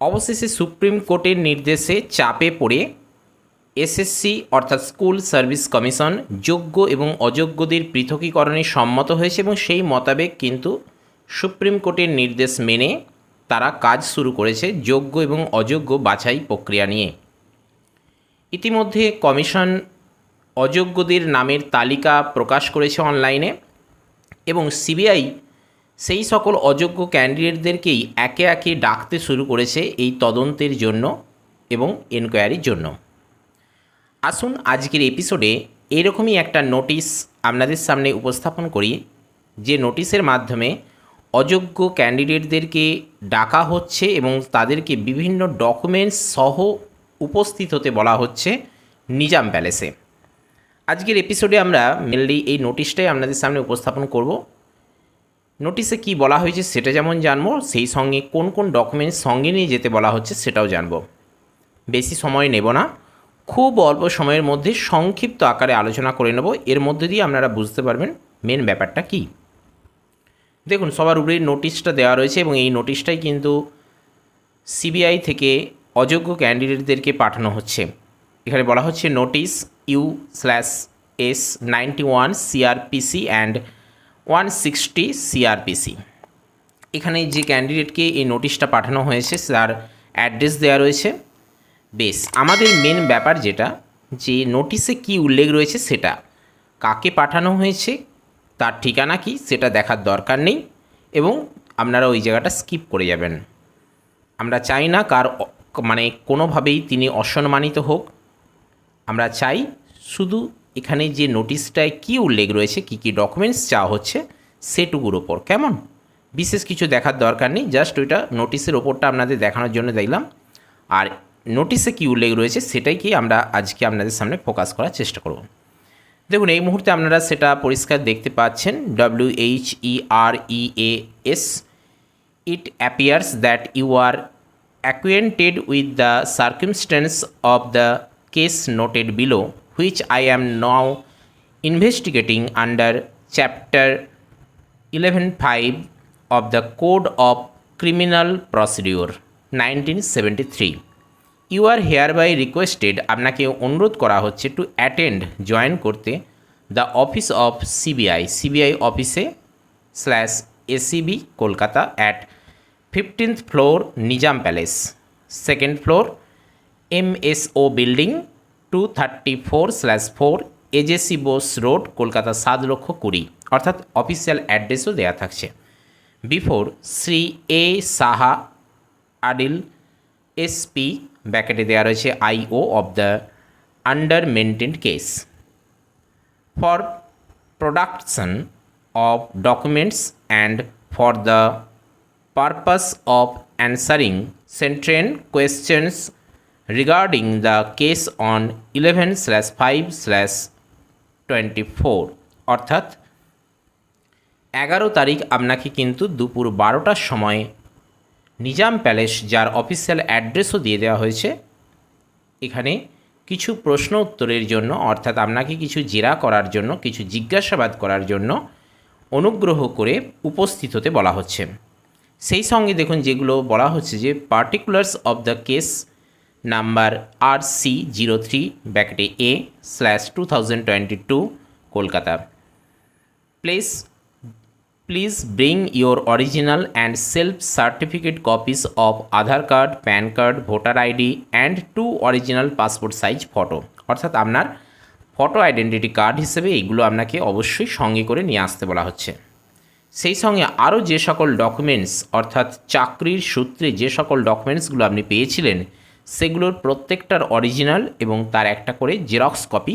অবশেষে সুপ্রিম কোর্টের নির্দেশে চাপে পড়ে এসএসসি অর্থাৎ স্কুল সার্ভিস কমিশন যোগ্য এবং অযোগ্যদের পৃথকীকরণে সম্মত হয়েছে এবং সেই মোতাবেক কিন্তু সুপ্রিম কোর্টের নির্দেশ মেনে তারা কাজ শুরু করেছে যোগ্য এবং অযোগ্য বাছাই প্রক্রিয়া নিয়ে। ইতিমধ্যে কমিশন অযোগ্যদের নামের তালিকা প্রকাশ করেছে অনলাইনে এবং সিবিআই সেই সকল অযোগ্য ক্যান্ডিডেটদেরকেই একে একে ডাকতে শুরু করেছে এই তদন্তের জন্য এবং এনকোয়ারির জন্য। আসুন আজকের এপিসোডে এরকমই একটা নোটিশ আপনাদের সামনে উপস্থাপন করি, যে নোটিশের মাধ্যমে অযোগ্য ক্যান্ডিডেটদেরকে ডাকা হচ্ছে এবং তাদেরকে বিভিন্ন ডকুমেন্টস সহ উপস্থিত হতে বলা হচ্ছে নিজাম প্যালেসে। আজকের এপিসোডে আমরা মেনলি এই নোটিশটাই আপনাদের সামনে উপস্থাপন করব। নোটিশে কি বলা হয়েছে সেটা যেমন জানব, সেই সঙ্গে কোন কোন ডকুমেন্টস সঙ্গে নিয়ে যেতে বলা হচ্ছে সেটাও জানব। বেশি সময় নেব না। খুব অল্প সময়ের মধ্যে সংক্ষিপ্ত আকারে আলোচনা করে নেব। এর মধ্যে দিয়ে আপনারা বুঝতে পারবেন মেন ব্যাপারটা কী। দেখুন, সবার উপরে নোটিশটা দেওয়া রয়েছে এবং এই নোটিশটাই কিন্তু সিবিআই থেকে অযোগ্য ক্যান্ডিডেটদেরকে পাঠানো হচ্ছে। এখানে বলা হচ্ছে notice U slash S ninety one CrPC and one sixty CrPC এখানে যে ক্যান্ডিডেটকে এই নোটিশটা পাঠানো হয়েছে, তার অ্যাড্রেস দেওয়া রয়েছে। বেশ, আমাদের মেন ব্যাপার যেটা, যে নোটিশে কি উল্লেখ রয়েছে সেটা, কাকে পাঠানো হয়েছে, তার ঠিকানা কি, সেটা দেখার দরকার নেই, এবং আপনারা ওই জায়গাটা স্কিপ করে যাবেন। আমরা চাই না কার মানে কোনোভাবেই তিনি অসম্মানিত হোক। আমরা চাই শুধু এখানে যে নোটিশটায় কী উল্লেখ রয়েছে কী কী ডকুমেন্টস চাওয়া হচ্ছে সেটুকুর ওপর কেমন? বিশেষ কিছু দেখার দরকার নেই জাস্ট ওইটা নোটিশের ওপরটা আপনাদের দেখানোর জন্য দেখলাম। আর নোটিশে কী উল্লেখ রয়েছে সেটাই কি আমরা আজকে আপনাদের সামনে ফোকাস করার চেষ্টা করব। দেখুন এই মুহূর্তে আপনারা সেটা পরিষ্কার দেখতে পাচ্ছেন W H E R E A S it appears that you are acquainted with the circumstance of the case noted below, which I am now investigating under Chapter 11.5 of the Code of Criminal Procedure 1973. You are hereby requested আপনাকে অনুরোধ করা হচ্ছে to attend join করতে the office of CBI CBI অফিসে slash ACB Kolkata at fifteenth floor Nizam palace second floor MSO building two thirty four slash four AJC Bose road Kolkata সাত লক্ষ কুড়ি। অর্থাৎ অফিসিয়াল অ্যাড্রেসও দেওয়া থাকছে। বিফোর শ্রী এ সাহা আডিল এসপি ব্যাকেটে দেওয়া রয়েছে IO of the under mentioned case for production of documents and for the purpose of answering certain questions regarding the case on 11 slash 5 slash 24 অর্থাৎ, এগারো তারিখ আপনাকে কিন্তু দুপুর বারোটার সময় নিজাম প্যালেস, যার অফিসিয়াল অ্যাড্রেসও দিয়ে দেওয়া হয়েছে, এখানে কিছু প্রশ্ন উত্তরের জন্য, অর্থাৎ আপনাকে কিছু জেরা করার জন্য, কিছু জিজ্ঞাসাবাদ করার জন্য অনুগ্রহ করে উপস্থিত হতে বলা হচ্ছে। সেই সঙ্গে দেখুন যেগুলো বলা হচ্ছে যে particulars of the case number R C zero three ব্যাকেটে A slash two thousand twenty two Kolkata. Place please bring your original and self certificate copies of Aadhaar card PAN card voter ID and two original passport size photo অর্থাৎ আপনার photo identity card হিসেবে এইগুলো আপনাকে অবশ্যই সঙ্গে করে নিয়ে আসতে বলা হচ্ছে। সেই সঙ্গে আরও যে সকল ডকুমেন্টস অর্থাৎ চাকরির সূত্রে যে সকল ডকুমেন্টসগুলো আপনি পেয়েছিলেন সেগুলোর প্রত্যেকটার অরিজিনাল এবং তার একটা করে জেরক্স কপি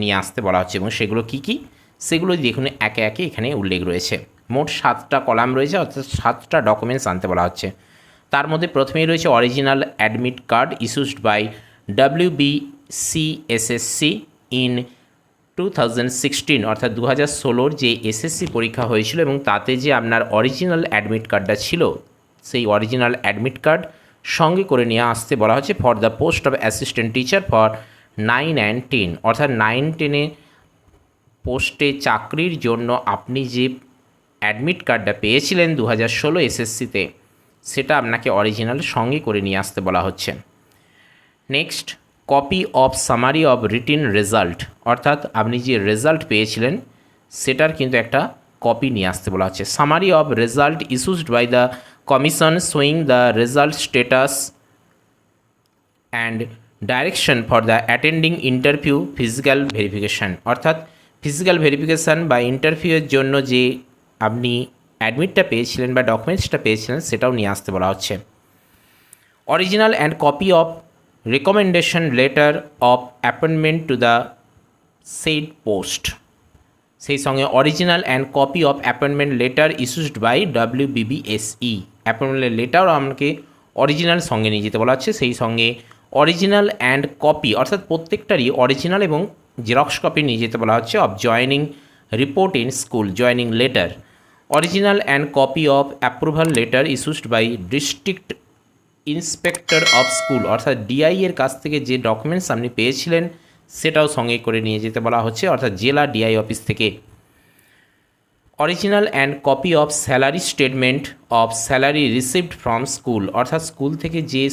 নিয়ে আসতে বলা হচ্ছে এবং সেগুলো কি কি? সেগুলো দেখুন একে একে এখানে উল্লেখ রয়েছে। মোট সাতটা কলাম রয়েছে, অর্থাৎ সাতটা ডকুমেন্টস আনতে বলা হচ্ছে। তার মধ্যে প্রথমেই রয়েছে original admit card issued by W B CSSC in two thousand sixteen অর্থাৎ দু হাজার ষোলোর যে এসএসসি পরীক্ষা হয়েছিল এবং তাতে যে আপনার অরিজিনাল অ্যাডমিট কার্ডটা ছিল, সেই অরিজিনাল অ্যাডমিট কার্ড সঙ্গে করে নিয়ে আসতে বলা হচ্ছে for the post of assistant teacher for nine and ten অর্থাৎ নাইন টেনে পোস্টে চাকরির জন্য আপনি যে অ্যাডমিট কার্ডটা পেয়েছিলেন দু হাজার ষোলো এসএসসিতে, সেটা আপনাকে অরিজিনাল সঙ্গে করে নিয়ে আসতে বলা হচ্ছে। Next copy of summary of written result অর্থাৎ আপনি যে রেজাল্ট পেয়েছিলেন, সেটার কিন্তু একটা কপি নিয়ে আসতে বলা হচ্ছে। Summary of result issued by the commission showing the result status and direction for the attending interview physical verification অর্থাৎ ফিজিক্যাল ভেরিফিকেশান বা ইন্টারভিউয়ের জন্য যে আপনি অ্যাডমিটটা পেয়েছিলেন বা ডকুমেন্টসটা পেয়েছিলেন, সেটাও নিয়ে আসতে বলা হচ্ছে। Original and copy of recommendation letter of appointment to the said post সেই সঙ্গে original and copy of appointment letter issued by W BBSE appointment লেটারও আমাকে অরিজিনাল সঙ্গে নিয়ে যেতে বলা হচ্ছে। সেই সঙ্গে অরিজিনাল অ্যান্ড কপি অর্থাৎ প্রত্যেকটারই অরিজিনাল এবং জেরক্স কপি নিয়ে যেতে বলা হচ্ছে of joining report in school joining letter original and copy of approval letter issued by district inspector of school অর্থাৎ ডিআই এর কাছ থেকে যে ডকুমেন্টস আপনি পেয়েছিলেন, সেটাও সঙ্গে করে নিয়ে যেতে বলা হচ্ছে, অর্থাৎ জেলা ডিআই অফিস থেকে। Original and copy of salary statement of salary received from school অর্থাৎ স্কুল থেকে যে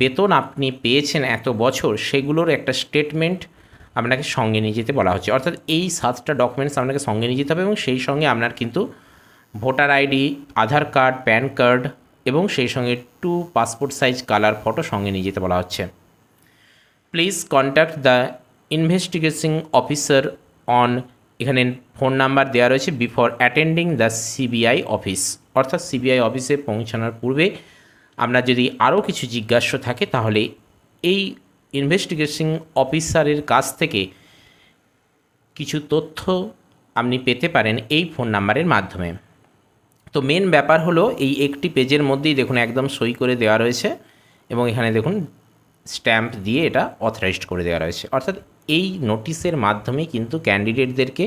বেতন আপনি পেয়েছেন এত বছর, সেগুলোর একটা স্টেটমেন্ট আপনাকে সঙ্গে নিয়ে যেতে বলা হচ্ছে। অর্থাৎ এই সাতটা ডকুমেন্টস আপনাকে সঙ্গে নিয়ে যেতে হবে এবং সেই সঙ্গে আপনার কিন্তু voter ID, Aadhaar card, PAN card এবং সেই সঙ্গে two passport size colour photo সঙ্গে নিয়ে যেতে বলা হচ্ছে। Please contact the investigation officer on এখানে ফোন নাম্বার দেওয়া রয়েছে before attending the CBI office অর্থাৎ সিবিআই অফিসে পৌঁছানোর পূর্বে আপনার যদি আরও কিছু জিজ্ঞাস্য থাকে, তাহলে এই ইনভেস্টিগেশন অফিসারের কাছ থেকে কিছু তথ্য আপনি পেতে পারেন এই ফোন নাম্বারের মাধ্যমে। তো মেন ব্যাপার হলো, এই একটি পেজের মধ্যেই দেখুন একদম সই করে দেওয়া রয়েছে এবং এখানে দেখুন স্ট্যাম্প দিয়ে এটা অথরাইজড করে দেওয়া রয়েছে। অর্থাৎ এই নোটিশের মাধ্যমে কিন্তু ক্যান্ডিডেটদেরকে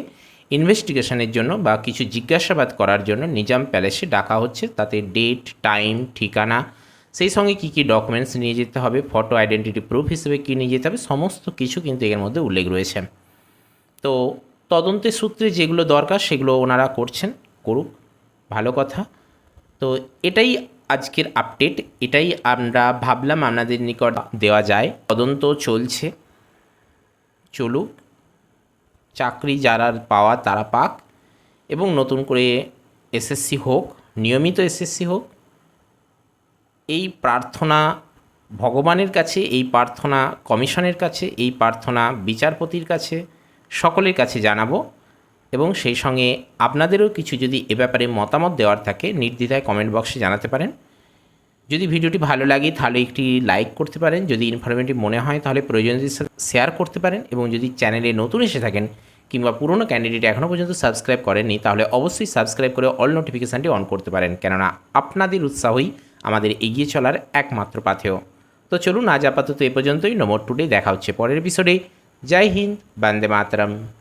ইনভেস্টিগেশনের জন্য বা কিছু জিজ্ঞাসাবাদ করার জন্য নিজাম প্যালেসে ডাকা হচ্ছে। তাতে ডেট টাইম ঠিকানা, সেই সঙ্গে কী কী ডকুমেন্টস নিয়ে যেতে হবে ফটো আইডেন্টিটি প্রুফ হিসেবে কী নিয়ে যেতে হবে, সমস্ত কিছু কিন্তু এর মধ্যে উল্লেখ রয়েছে। তো তদন্তের সূত্রে যেগুলো দরকার সেগুলো ওনারা করছেন, করুক, ভালো কথা। তো এটাই আজকের আপডেট এটাই আমরা ভাবলাম আপনাদের নিকট দেওয়া যায়। তদন্ত চলছে। চলুক, চাকরি যারা পাওয়া তারা পাক এবং নতুন করে এসএসসি হোক, নিয়মিত এসএসসি হোক, এই প্রার্থনা ভগবানের কাছে, এই প্রার্থনা কমিশনের কাছে, এই প্রার্থনা বিচারপতির কাছে, সকলের কাছে জানাব। এবং সেই সঙ্গে আপনাদেরও কিছু যদি এ ব্যাপারে মতামত দেওয়ার থাকে, নির্দ্বিধায় কমেন্ট বক্সে জানাতে পারেন। যদি ভিডিওটি ভালো লাগে, তাহলে একটি লাইক করতে পারেন। যদি ইনফরমেটিভ মনে হয়, তাহলে প্রয়োজনীয় শেয়ার করতে পারেন এবং যদি চ্যানেলে নতুন এসে থাকেন কিংবা পুরনো ক্যান্ডিডেট এখনও পর্যন্ত সাবস্ক্রাইব করেননি, তাহলে অবশ্যই সাবস্ক্রাইব করে অল নোটিফিকেশানটি অন করতে পারেন। কেননা আপনাদের উৎসাহই আমাদের এগিয়ে চলার একমাত্র পাথেয়। তো চলুন আজ আপাতত এ পর্যন্তই। নম্বর টুডে দেখা হচ্ছে পরের এপিসোডে জয় হিন্দ। বন্দে মাতরম।